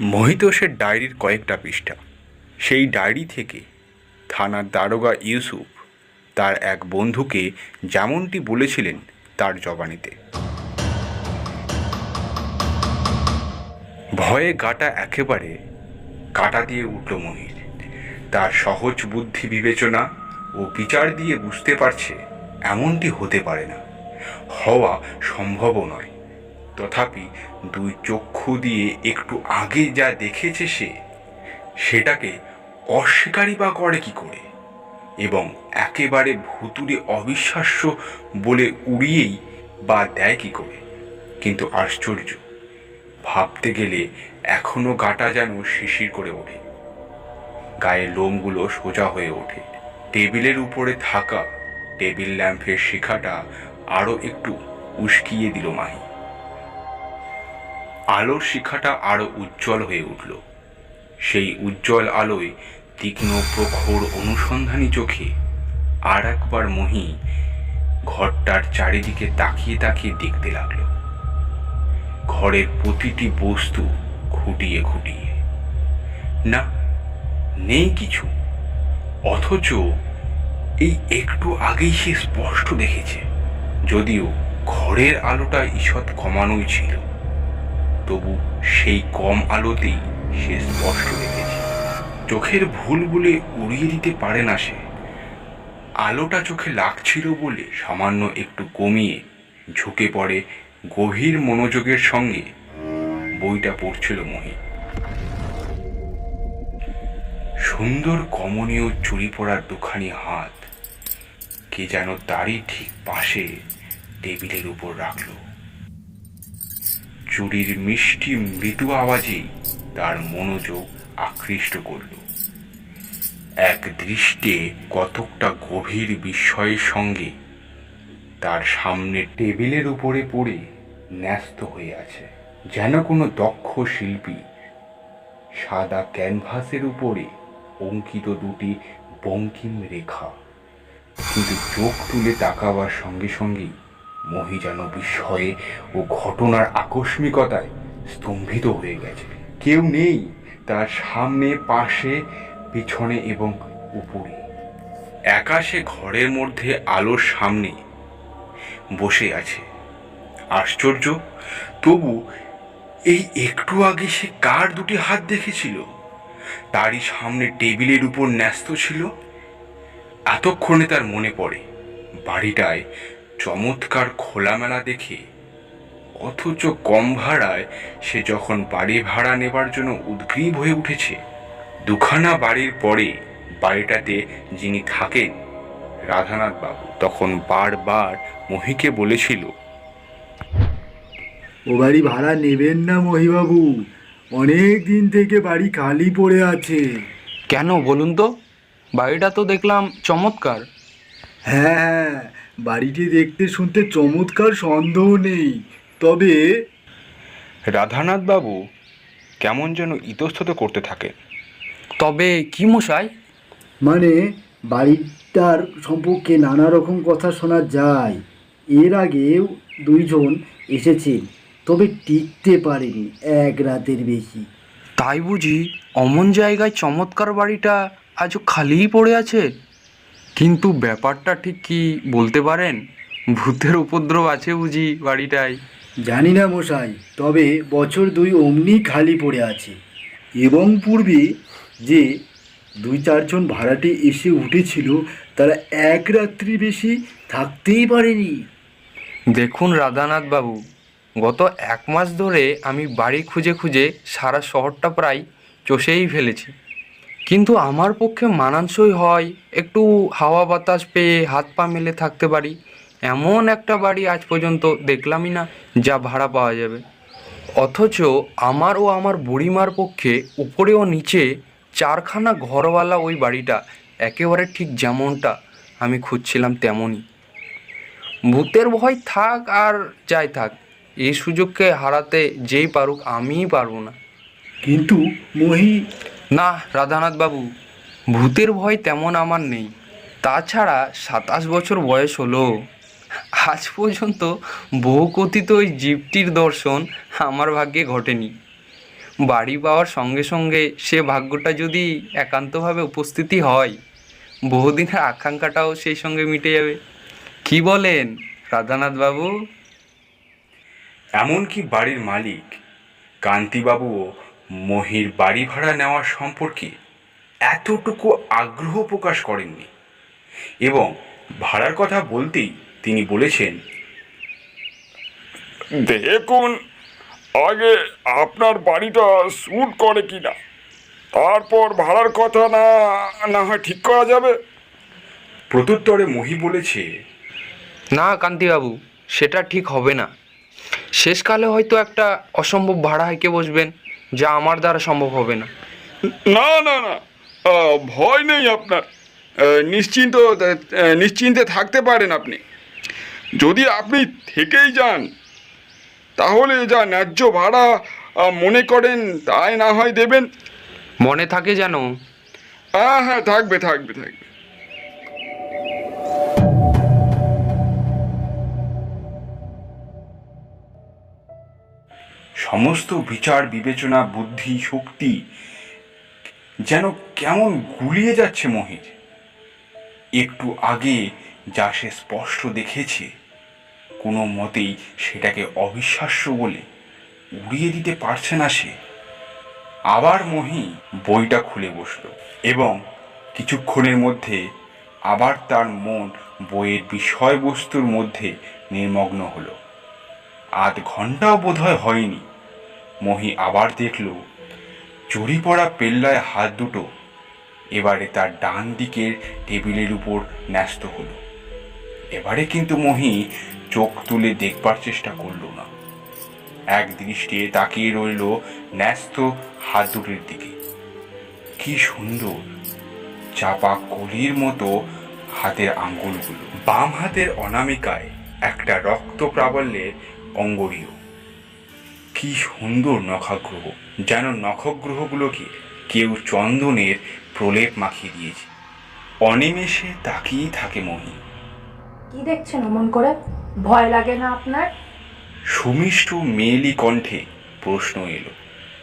মহিতোষের ডায়েরির কয়েকটা পৃষ্ঠা। সেই ডায়েরি থেকে থানার দারোগা ইউসুফ তার এক বন্ধুকে যেমনটি বলেছিলেন তার জবানিতে। ভয়ে গাটা একেবারে কাটা দিয়ে উঠল মহির। তার সহজ বুদ্ধি বিবেচনা ও বিচার দিয়ে বুঝতে পারছে এমনটি হতে পারে না। হওয়া সম্ভবও নয়। তথাপি দুই চক্ষু দিয়ে একটু আগে যা দেখেছে সে, সেটাকে অস্বীকারই বা করে কি করে? এবং একেবারে ভুতুরে অবিশ্বাস্য বলে উড়িয়েই বা দেয় কি করে? কিন্তু আশ্চর্য, ভাবতে গেলে এখনও গাটা যেন শিশির করে ওঠে। গায়ের লোমগুলো সোজা হয়ে ওঠে। টেবিলের উপরে থাকা টেবিল ল্যাম্পের শিখাটা আরও একটু উস্কিয়ে দিল মাহি। আলোর শিখাটা আরও উজ্জ্বল হয়ে উঠল। সেই উজ্জ্বল আলোয় তীক্ষ্ণ প্রখর অনুসন্ধানী চোখে আর একবার মহি ঘরটার চারিদিকে তাকিয়ে তাকিয়ে দেখতে লাগল। ঘরের প্রতিটি বস্তু খুঁটিয়ে খুঁটিয়ে। না, নেই কিছু, অথচ এই একটু আগেই সে স্পষ্ট দেখেছে, যদিও ঘরের আলোটা ঈষৎ কমানোই ছিল। তবু সেই কম আলোতেই সে স্পষ্ট দেখেছে। চোখের ভুল বলে উড়িয়ে দিতে পারে না সে। আলোটা চোখে লাগছিল বলে সামান্য একটু কমিয়ে ঝুঁকে পড়ে গভীর মনোযোগের সঙ্গে বইটা পড়ছিল মহি সুন্দর কমনীয় চুরি পড়ার দুখানি হাত কে যেন তারই ঠিক পাশে টেবিলের উপর রাখল। চুরির মিষ্টি মৃদু আওয়াজেই তার মনোযোগ আকৃষ্ট করল। এক দৃষ্টে কতকটা গভীর বিস্ময়ের সঙ্গে তার সামনে টেবিলের উপরে পড়ে ন্যস্ত হয়ে আছে। যেন কোনো দক্ষ শিল্পী সাদা ক্যানভাসের উপরে অঙ্কিত দুটি বঙ্কিম রেখা। কিন্তু চোখ তুলে তাকাবার সঙ্গে সঙ্গেই মহি যেন বিস্ময়ে ও ঘটনার আকস্মিকতায় স্তম্ভিত হয়ে গেছে। কেউ নেই তার সামনে, পাশে, পিছনে এবং উপরে। একা সে ঘরের মধ্যে, আলোর সামনে বসে আছে। আশ্চর্য, তবু এই একটু আগে সে কার দুটি হাত দেখেছিল? তারই সামনে টেবিলের উপর ন্যস্ত ছিল। এতক্ষণে তার মনে পড়ে, বাড়িটায় চমৎকার খোলামেলা দেখে অথচ কম ভাড়ায় সে যখন বাড়ি ভাড়া নেবার জন্য উদ্গ্রীব হয়ে উঠেছে দুখানা বাড়ির পরে বাড়িটাতে যিনি থাকেন রাধানাথ বাবু তখন বারবার মহিকে বলেছিল ও বাড়ি ভাড়া নেবেন না মহিবাবু অনেক দিন থেকে বাড়ি খালি পড়ে আছে। কেন বলুন তো? বাড়িটা তো দেখলাম চমৎকার। হ্যাঁ হ্যাঁ বাড়িটি দেখতে শুনতে চমৎকার সন্দেহ নেই। তবে রাধানাথ বাবু কেমন যেন ইতস্তত করতে থাকে তবে কি মশাই? মানে বাড়িটার সম্পর্কে নানা রকম কথা শোনা যায়। এর আগেও দুইজন এসেছেন তবে টিকতে পারেনি এক রাতের বেশি। তাই বুঝি অমন জায়গায় চমৎকার বাড়িটা আজও খালিই পড়ে আছে? কিন্তু ব্যাপারটা ঠিক কি বলতে পারেন? ভূতের উপদ্রব আছে বুঝি বাড়িটায়। জানি না মশাই তবে বছর দুই অমনি খালি পড়ে আছে। এবং পূর্বে যে দুই চারজন ভাড়াটে এসে উঠেছিল তারা এক রাত্রি বেশি থাকতেই পারেনি। দেখুন রাধানাথ বাবু গত এক মাস ধরে আমি বাড়ি খুঁজে খুঁজে সারা শহরটা প্রায় চষেই ফেলেছি। কিন্তু আমার পক্ষে মানানসই হয়। একটু হাওয়া বাতাস পেয়ে হাত পা মেলে থাকতে পারি। এমন একটা বাড়ি আজ পর্যন্ত দেখলামই না যা ভাড়া পাওয়া যাবে। অথচ আমার ও আমার বুড়িমার পক্ষে উপরে ও নিচে চারখানা ঘরওয়ালা ওই বাড়িটা একেবারে ঠিক যেমনটা আমি খুঁজছিলাম তেমনই। ভূতের ভয় থাক আর যাই থাক এই সুযোগকে হারাতে যেই পারুক আমিই পারব না। কিন্তু মহি না রাধানাথ বাবু ভূতের ভয় তেমন আমার নেই। তাছাড়া সাতাশ বছর বয়স হলো। আজ পর্যন্ত বহু কথিত ওই জীবটির দর্শন আমার ভাগ্যে ঘটেনি। বাড়ি পাওয়ার সঙ্গে সঙ্গে সে ভাগ্যটা যদি একান্তভাবে উপস্থিতি হয়, বহুদিনের আকাঙ্ক্ষাটাও সেই সঙ্গে মিটে যাবে। কি বলেন রাধানাথ বাবু এমনকি বাড়ির মালিক, কান্তিবাবুও মহির বাড়ি ভাড়া নেওয়ার সম্পর্কে এতটুকু আগ্রহ প্রকাশ করেননি এবং ভাড়ার কথা বলতেই তিনি বলেছেন দেখুন আগে আপনার বাড়িটা স্যুট করে কি না তারপর ভাড়ার কথা না না হয় ঠিক করা যাবে? প্রত্যুত্তরে মহি বলেছে না কান্তিবাবু সেটা ঠিক হবে না। শেষকালে হয়তো একটা অসম্ভব ভাড়া হাইকে বসবেন। যা আমার দ্বারা সম্ভব হবে না। না না না। ভয় নেই আপনার। নিশ্চিন্ত নিশ্চিন্তে থাকতে পারেন আপনি। যদি আপনি থেকেই যান তাহলে যা ন্যায্য ভাড়া মনে করেন তাই না হয় দেবেন। মনে থাকে যেন। হ্যাঁ হ্যাঁ থাকবে থাকবে থাকবে। সমস্ত বিচার, বিবেচনা, বুদ্ধি, শক্তি যেন কেমন গুলিয়ে যাচ্ছে মহির একটু আগে যা সে স্পষ্ট দেখেছে, কোনো মতেই সেটাকে অবিশ্বাস্য বলে উড়িয়ে দিতে পারছে না সে। আবার মহি বইটা খুলে বসল এবং কিছুক্ষণের মধ্যে আবার তার মন বইয়ের বিষয়বস্তুর মধ্যে নির্মগ্ন হলো। আধ ঘন্টাও বোধহয় হয়নি। মহি আবার দেখল, চুরি পড়া পেল্লায় হাত দুটো। এবারে তার ডান দিকের টেবিলের উপর ন্যস্ত হলো। এবারে কিন্তু মহি চোখ তুলে দেখবার চেষ্টা করল না। এক দৃষ্টে তাকিয়ে রইল ন্যস্ত হাত দুটির দিকে। কি সুন্দর, চাপা কলির মতো হাতের আঙ্গুলগুলো। বাম হাতের অনামিকায় একটা রক্ত প্রাবল্যের অঙ্গরীয় কি সুন্দর নখাগ্রহ। যেন নখগ্রহগুলোকে কেউ চন্দনের প্রলেপ মাখিয়ে দিয়েছে। অনিমেষে তাকিয়েই থাকে মহি। কি দেখছেন অমন করে? ভয় লাগে না আপনার? সুমিষ্ট মেয়েলি কণ্ঠে প্রশ্ন এলো।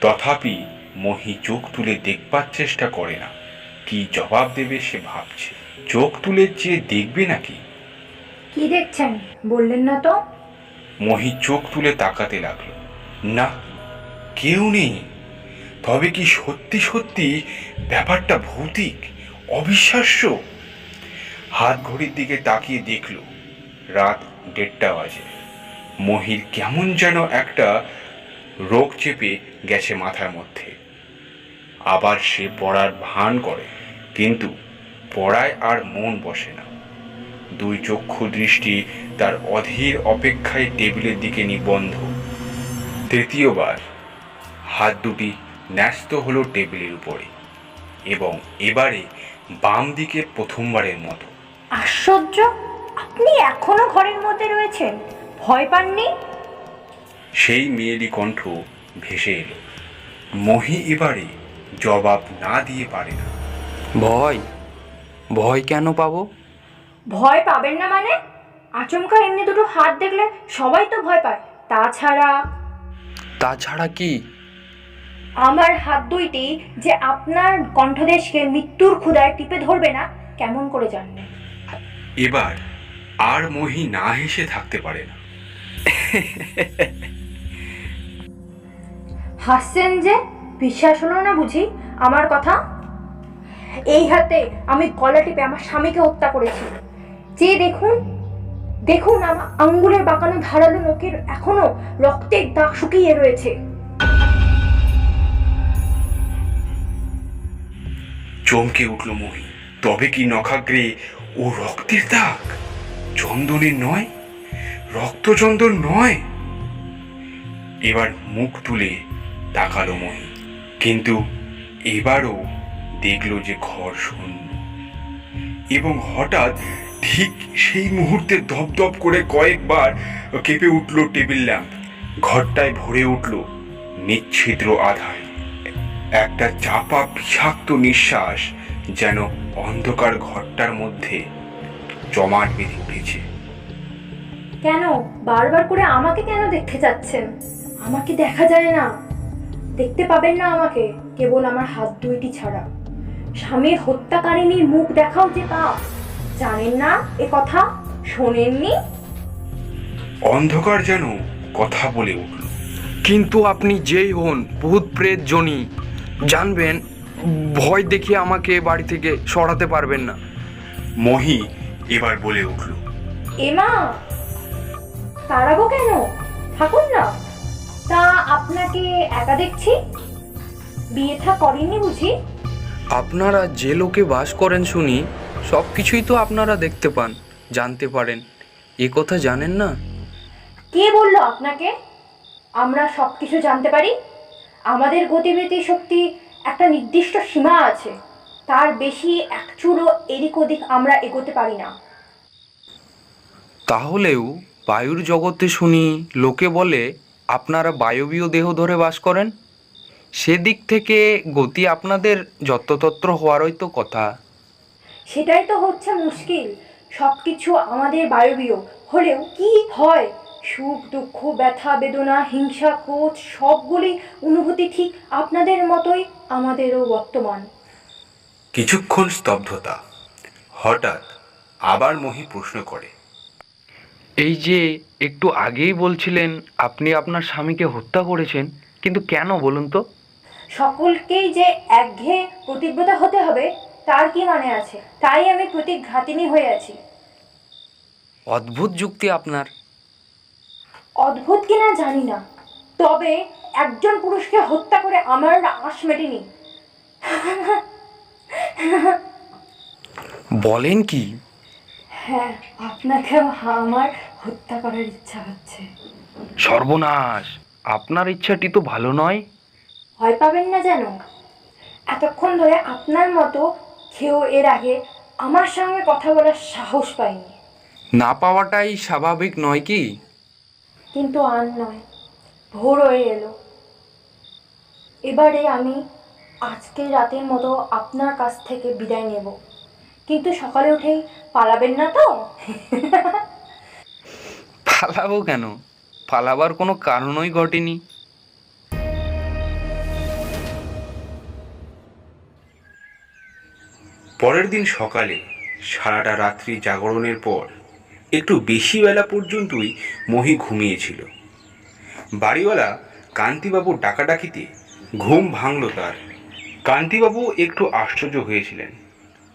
তথাপি মহি চোখ তুলে দেখবার চেষ্টা করে না। কি জবাব দেবে সে ভাবছে। চোখ তুলে চেয়ে দেখবে নাকি? কি দেখছেন? বললেন না তো? মহি চোখ তুলে তাকাতে লাগল। না, কেউ নেই। তবে কি সত্যি সত্যি ব্যাপারটা ভৌতিক, অবিশ্বাস্য? হাত ঘড়ির দিকে তাকিয়ে দেখল, রাত দেড়টা বাজে। মহির কেমন যেন একটা রোগ চেপে গেছে মাথার মধ্যে। আবার সে পড়ার ভান করে, কিন্তু পড়ায় আর মন বসে না। দুই চক্ষু দৃষ্টি তার অধীর অপেক্ষায় টেবিলের দিকে নিবন্ধ। তৃতীয়বার হাত দুটি ন্যস্ত হলো টেবিলের উপরে এবং এবারে বাম দিকে প্রথমবারের মতো। আশ্চর্য! আপনি এখনও ঘরের মধ্যে রয়েছেন। ভয় পাননি? সেই মেয়েলি কণ্ঠ ভেসে এলো। মহি এবারে জবাব না দিয়ে পারে না। ভয়? ভয় কেন পাবো? ভয় পাবেন না মানে? আচমকা এমনি দুটো হাত দেখলে সবাই তো ভয় পায়। তাছাড়া তাছাড়া কি? আমার হাত দুইটি যে আপনার কণ্ঠদেশকে মৃত্যুর ক্ষুদায় টিপে ধরবে না কেমন করে জানলেন এবার আর মহি না হেসে থাকতে পারে না। হাসছেন যে? বিশ্বাস হলো না বুঝি? আমার কথা? এই হাতে আমি গলা টিপে আমার স্বামীকে হত্যা করেছি। যে দেখুন দেখুন আমার আঙ্গুলের বাঁকানো ধারালো নখের এখনও রক্তের দাগ শুকিয়ে রয়েছে। চমকে উঠল মহি, তবে কি নখাগ্রে ও রক্তের দাগ? চন্দনের নয়, রক্তচন্দন নয়। এবার মুখ তুলে তাকালো মহি, কিন্তু এবারও দেখল যে ঘর শূন্য। এবং হঠাৎ ঠিক সেই মুহূর্তে দপদপ করে কয়েকবার কেঁপে উঠল টেবিল ল্যাম্প। ঘরটায় ভরে উঠল নিচ্ছিদ্র আধার। একটা চাপা বিষাক্ত নিঃশ্বাস যেন অন্ধকার ঘরটার মধ্যে জমাট বেঁধে উঠেছে। কেন? বারবার করে আমাকে কেন দেখতে যাচ্ছেন আমাকে দেখা যায় না। দেখতে পাবেন না আমাকে, কেবল আমার হাত দুইটি ছাড়া। স্বামীর হত্যাকারিনীর মুখ দেখাও যে পাপ। জানেন না এ কথা? শোনেননি? অন্ধকার যেন কথা বলে উঠল। কিন্তু আপনি যেই হন ভূত প্রেত জনি জানবেন ভয় দেখিয়ে আমাকে বাড়ি থেকে সরাতে পারবেন না। মহি এবার বলে উঠল এমা তাড়াবো কেন? থাকুন না। তা আপনাকে একা দেখছি? বিয়ে থা করেননি বুঝি? আপনারা যে লোকে বাস করেন শুনি সব কিছুই তো আপনারা দেখতে পান জানতে পারেন। এ কথা জানেন না? কে বলল আপনাকে? আমরা সব কিছু জানতে পারি? আমাদের গতিবিধি শক্তি একটা নির্দিষ্ট সীমা আছে। তার বেশি এক চুলো এদিক ওদিক আমরা এগোতে পারি না। তাহলেও বায়ুর জগতে শুনি লোকে বলে আপনারা বায়বীয় দেহ ধরে বাস করেন? সেদিক থেকে গতি আপনাদের যত্রতত্র হওয়ারই তো কথা। সেটাই তো হচ্ছে মুশকিল। সব কিছু আমাদের বায়বীয়। হলেও কি হয়? সুখ দুঃখ ব্যথা বেদনা হিংসা ক্রোধ সবগুলি অনুভূতি ঠিক আপনাদের মতোই আমাদেরও বর্তমান। কিছুক্ষণ স্তব্ধতা। হঠাৎ আবার মহি প্রশ্ন করে। এই যে একটু আগেই বলছিলেন আপনি আপনার স্বামীকে হত্যা করেছেন কিন্তু কেন বলুন তো? সকলকেই যে একঘেয়ে প্রতিব্রতা হতে হবে তার কি মানে আছে? তাই আমি প্রতি প্রতিঘাতিনী হয়ে আছি। অদ্ভুত যুক্তি আপনার। অদ্ভুত কিনা জানি না। তবে একজন পুরুষকে হত্যা করে আমার আশ মেটেনি। বলেন কি? হ্যাঁ আপনাকে আমার হত্যা করার ইচ্ছা হচ্ছে। সর্বনাশ। আপনার ইচ্ছাটি তো ভালো নয়। ভয় পাবেন না যেন? এতক্ষণ ধরে আপনার মতো কেউ এর আগে আমার সঙ্গে কথা বলার সাহস পায়নি। না পাওয়াটাই স্বাভাবিক নয় কি? কিন্তু আর নয় ভোর হয়ে এলো। এবারে আমি আজকে রাতের মতো আপনার কাছ থেকে বিদায় নেব। কিন্তু সকালে উঠেই পালাবেন না তো? পালাবো কেন? পালাবার কোনো কারণই ঘটেনি। পরের দিন সকালে সারাটা রাত্রি জাগরণের পর একটু বেশি বেলা পর্যন্তই মহি ঘুমিয়েছিল। বাড়িওয়ালা কান্তিবাবুর ডাকাডাকিতে ঘুম ভাঙল তার। কান্তিবাবু একটু আশ্চর্য হয়েছিলেন।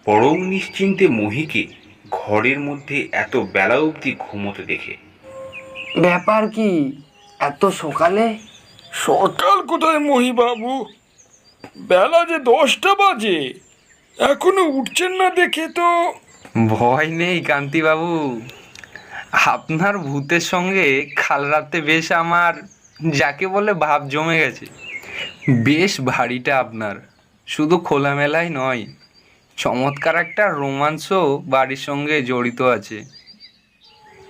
পরম নিশ্চিন্তে মহিকে ঘরের মধ্যে এত বেলা অবধি ঘুমোতে দেখে। ব্যাপার কি? এত সকালে? সকাল কোথায় মহিবাবু? বেলা যে দশটা বাজে। এখনও উঠছেন না দেখে তো। ভয় নেই কান্তিবাবু। আপনার ভূতের সঙ্গে খাল রাতে বেশ আমার যাকে বলে ভাব জমে গেছে। বেশ ভারীটা আপনার। শুধু খোলামেলাই নয় চমৎকার একটা রোমাঞ্চও বাড়ির সঙ্গে জড়িত আছে।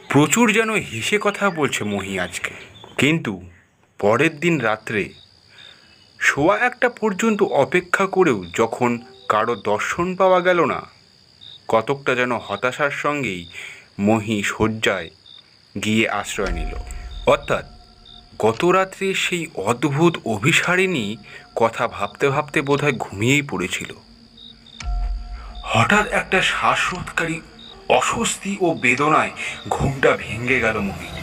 প্রচুর যেন হেসে কথা বলছে মহি আজকে। কিন্তু পরের দিন রাত্রে শোয়া একটা পর্যন্ত অপেক্ষা করেও যখন কারও দর্শন পাওয়া গেল না। কতকটা যেন হতাশার সঙ্গেই মহি শয্যায় গিয়ে আশ্রয় নিল। অর্থাৎ গত রাত্রে সেই অদ্ভুত অভিসারিণী কথা ভাবতে ভাবতে বোধহয় ঘুমিয়েই পড়েছিল। হঠাৎ একটা শ্বাসরোধকারী অস্বস্তি ও বেদনায় ঘুমটা ভেঙে গেল মহির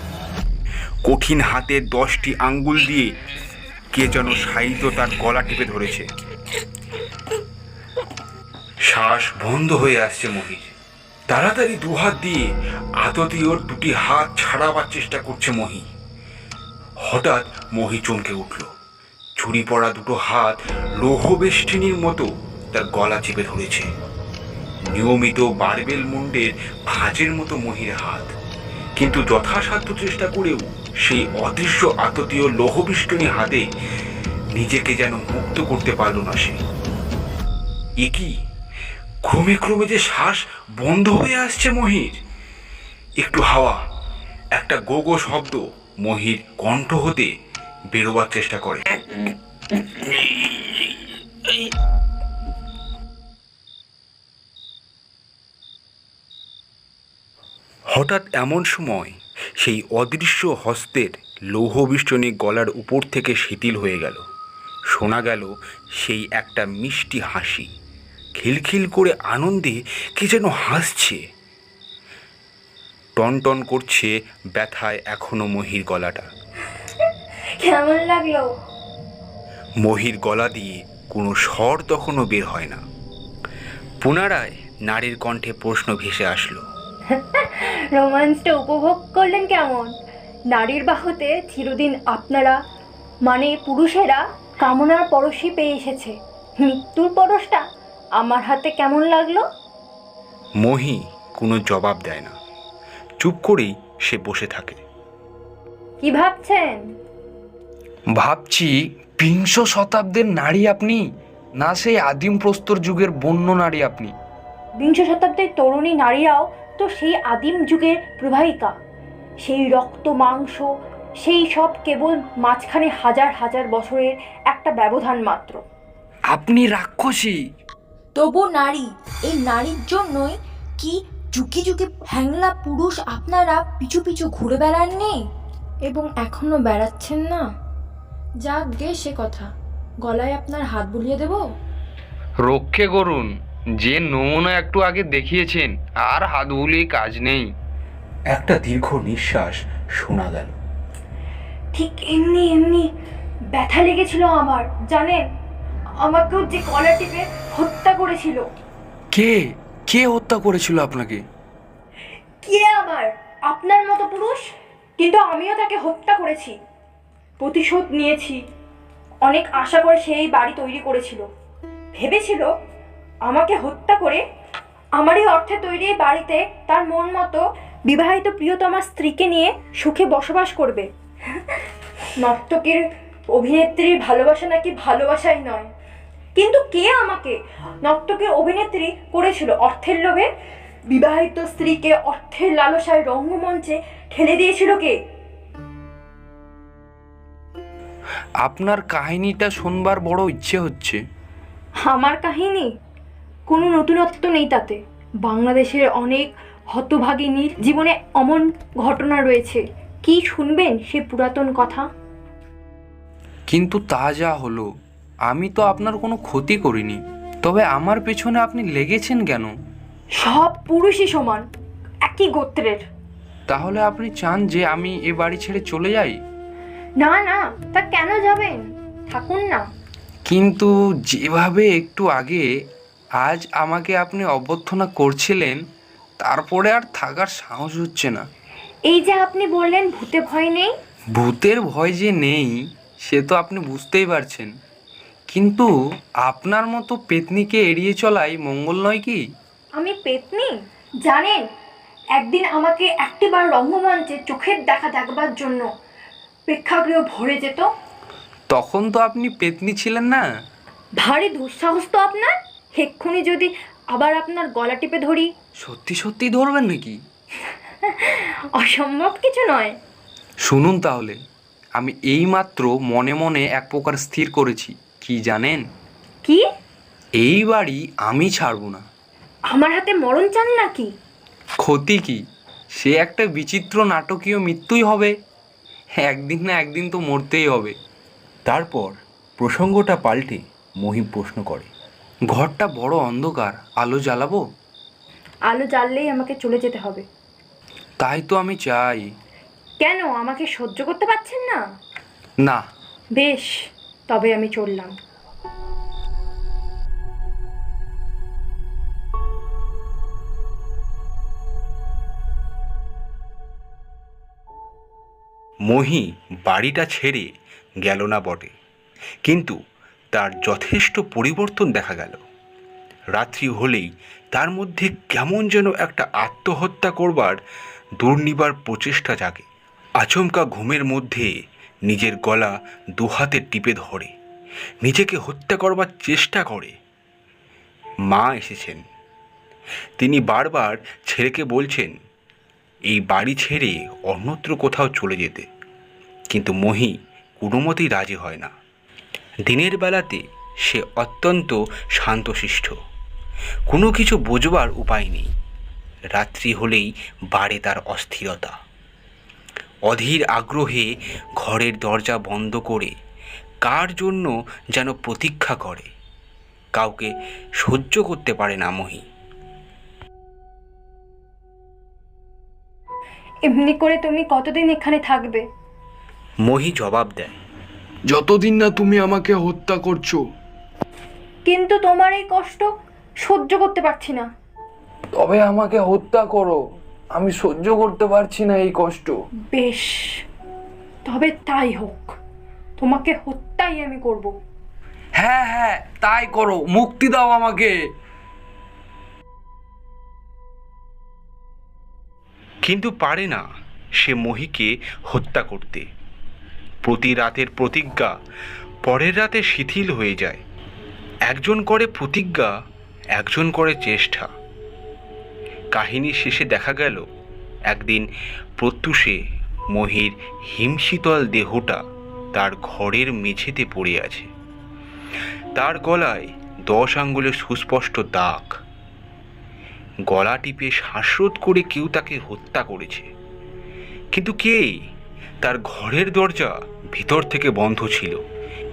কঠিন হাতের দশটি আঙ্গুল দিয়ে কে যেন সাইত তার গলা টিপে ধরেছে। শ্বাস বন্ধ হয়ে আসছে মহির তাড়াতাড়ি দুহাত দিয়ে আততীয়র দুটি হাত ছাড়াবার চেষ্টা করছে মহি হঠাৎ মহি চমকে উঠল। ছুরি পড়া দুটো হাত লৌহবেষ্টিনীর মতো তার গলা চেপে ধরেছে। নিয়মিত বারবেল মুন্ডের ভাঁজের মতো মহির হাত। কিন্তু যথাসাধ্য চেষ্টা করেও সেই অদৃশ্য আততীয় লৌহবিষ্টনী হাতে নিজেকে যেন মুক্ত করতে পারল না সে। এ কি? ক্রমে ক্রমে যে শ্বাস বন্ধ হয়ে আসছে মহির। একটু হাওয়া, একটা গো গো শব্দ মহির কণ্ঠ হতে বেরোবার চেষ্টা করে। হঠাৎ এমন সময় সেই অদৃশ্য হস্তের লৌহবিষ্টনী গলার উপর থেকে শিথিল হয়ে গেল। শোনা গেল সেই একটা মিষ্টি হাসি। খিলখিল করে আনন্দে কে যেন হাসছে। টনটন করছে ব্যথায় এখনও মহির গলাটা। কেমন লাগল? মহির গলা দিয়ে কোনো স্বর তখনও বের হয় না। পুনরায় নারীর কণ্ঠে প্রশ্ন ভেসে আসলো। রোমান্সটা উপভোগ করলেন কেমন? নারীর বাহুতে চিরদিন আপনারা মানে পুরুষেরা কামনার পরশই পেয়ে এসেছে। মৃত্যুর পরশটা আমার হাতে কেমন লাগল? মহি কোনো জবাব দেয় না। চুপ করেই সে বসে থাকে। কি ভাবছেন? ভাবছি বিংশ শতাব্দীর নারী আপনি না সেই আদিম প্রস্তর যুগের বন্য নারী আপনি। বিংশ শতাব্দীর তরুণী নারীরাও তো সেই আদিম যুগের প্রবাহিকা। সেই রক্ত মাংস সেই সব কেবল মাঝখানে হাজার হাজার বছরের একটা ব্যবধান মাত্র। আপনি রাক্ষসী তবু নারী এই নারীর জন্যই কি যুগে যুগে হ্যাংলা পুরুষ আপনারা পিছু পিছু ঘুরে বেড়াননি? এবং এখনও বেড়াচ্ছেন না? যাক গে সে কথা। গলায় আপনার হাত বুলিয়ে দেব? রক্ষে করুন। যে নমুনা একটু আগে দেখিয়েছেন আর হাত বুলিয়ে কাজ নেই। একটা দীর্ঘ নিঃশ্বাস শোনা গেল। ঠিক এমনি এমনি ব্যথা লেগেছিল আমার জানেন? আমাকেও যে কলার টিপে হত্যা করেছিল। কে? কে হত্যা করেছিল আপনাকে? কে আমার? আপনার মতো পুরুষ? কিন্তু আমিও তাকে হত্যা করেছি। প্রতিশোধ নিয়েছি। অনেক আশা করে সেই বাড়ি তৈরি করেছিল। ভেবেছিল আমাকে হত্যা করে আমারই অর্থে তৈরি এই বাড়িতে তার মন মতো বিবাহিত প্রিয়তমা স্ত্রীকে নিয়ে সুখে বসবাস করবে। নর্তকীর অভিনেত্রীর ভালোবাসা নাকি ভালোবাসাই নয়। কিন্তু কে আমাকে নর্তকীর অভিনেত্রী করেছিল অর্থের লোভে? বিবাহিত স্ত্রীকে অর্থের লালসায় রঙ্গমঞ্চে ঠেলে দিয়েছিল কে? আপনার কাহিনীটা শুনবার বড় ইচ্ছে হচ্ছে। আমার কাহিনী? কোনো নতুনত্ব নেই তাতে। বাংলাদেশের অনেক হতভাগিনীর জীবনে অমন ঘটনা রয়েছে। কি শুনবেন সে পুরাতন কথা? কিন্তু তা যা হলো আমি তো আপনার কোনো ক্ষতি করিনি। তবে আমার পেছনে আপনি লেগেছেন কেন? সব পুরুষই সমান একই গোত্রের। তাহলে আপনি চান যে আমি এ বাড়ি ছেড়ে চলে যাই? না না তা কেন যাবেন? থাকুন না। কিন্তু যেভাবে একটু আগে আজ আমাকে আপনি অভ্যর্থনা করছিলেন তারপরে আর থাকার সাহস হচ্ছে না। এই যে আপনি বললেন ভূতে ভয় নেই? ভূতের ভয় যে নেই সে তো আপনি বুঝতেই পারছেন। কিন্তু আপনার মতো পেতনিকে এড়িয়ে চলাই মঙ্গল নয় কি? আমি পেতনি? জানেন একদিন আমাকে একটিবার রঙ্গমঞ্চে চোখের দেখা দেখবার জন্য প্রেক্ষাগৃহ ভরে যেত। তখন তো আপনি পেতনি ছিলেন না। ভারী দুঃসাহস তো আপনার। এক্ষুনি যদি আবার আপনার গলা টিপে ধরি। সত্যি সত্যি ধরবেন নাকি? অসম্ভব কিছু নয়। শুনুন তাহলে। আমি এইমাত্র মনে মনে এক প্রকার স্থির করেছি কি জানেন? কি? এই বাড়ি আমি ছাড়বো না। আমার হাতে মরণ চান নাকি? ক্ষতি কি? সে একটা বিচিত্র নাটকীয় মৃত্যুই হবে। একদিন না একদিন তো মরতেই হবে। তারপর প্রসঙ্গটা পাল্টে মহিম প্রশ্ন করে ঘরটা বড় অন্ধকার আলো জ্বালাবো? আলো জ্বাললেই আমাকে চলে যেতে হবে। তাই তো আমি চাই। কেন? আমাকে সহ্য করতে পারছেন না? না। বেশ তবে আমি চললাম। মহি বাড়িটা ছেড়ে গেল না বটে। কিন্তু তার যথেষ্ট পরিবর্তন দেখা গেল। রাত্রি হলেই তার মধ্যে কেমন যেন একটা আত্মহত্যা করবার দুর্নিবার প্রচেষ্টা জাগে। আচমকা ঘুমের মধ্যে নিজের গলা দুহাতে টিপে ধরে, নিজেকে হত্যা করবার চেষ্টা করে। মা এসেছেন। তিনি বারবার ছেলেকে বলছেন, এই বাড়ি ছেড়ে অন্যত্র কোথাও চলে যেতে। কিন্তু মহি কোনো মতেই রাজি হয় না। দিনের বেলাতে সে অত্যন্ত শান্তশিষ্ট। কোনো কিছু বোঝবার উপায় নেই। রাত্রি হলেই বাড়ে তার অস্থিরতা। অধীর আগ্রহে ঘরের দরজা বন্ধ করে কার জন্য যেন প্রতীক্ষা করে? কাউকে সহ্য করতে পারে না মহি। এমনি করে তুমি কতদিন এখানে থাকবে? মহি জবাব দেয়। যতদিন না তুমি আমাকে হত্যা করছ। কিন্তু তোমার এই কষ্ট সহ্য করতে পারছি না। তবে আমাকে হত্যা করো। আমি সহ্য করতে পারছি না এই কষ্ট। বেশ তবে তাই হোক। তোমাকে হত্যাই আমি করব। হ্যাঁ হ্যাঁ তাই করো মুক্তি দাও আমাকে। কিন্তু পারে না সে মহিকে হত্যা করতে। প্রতি রাতের প্রতিজ্ঞা পরের রাতে শিথিল হয়ে যায়। একজন করে প্রতিজ্ঞা একজন করে চেষ্টা। কাহিনীর শেষে দেখা গেল, একদিন প্রত্যুষে মহির হিমশীতল দেহটা তার ঘরের মেঝেতে পড়ে আছে। তার গলায় দশ আঙ্গুলের সুস্পষ্ট দাগ। গলা টিপে শ্বাসরোধ করে কেউ তাকে হত্যা করেছে। কিন্তু কে তার ঘরের দরজা ভিতর থেকে বন্ধ ছিল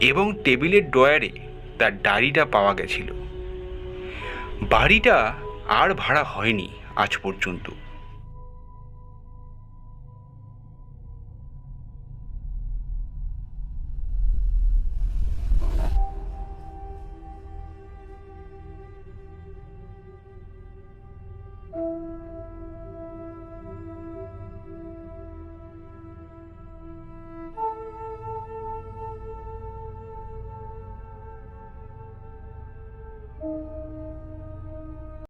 এবং টেবিলের ডয়ারে তার ডায়েরিটা পাওয়া গেছিল। বাড়িটা আর ভাড়া হয়নি। আজ পর্যন্ত।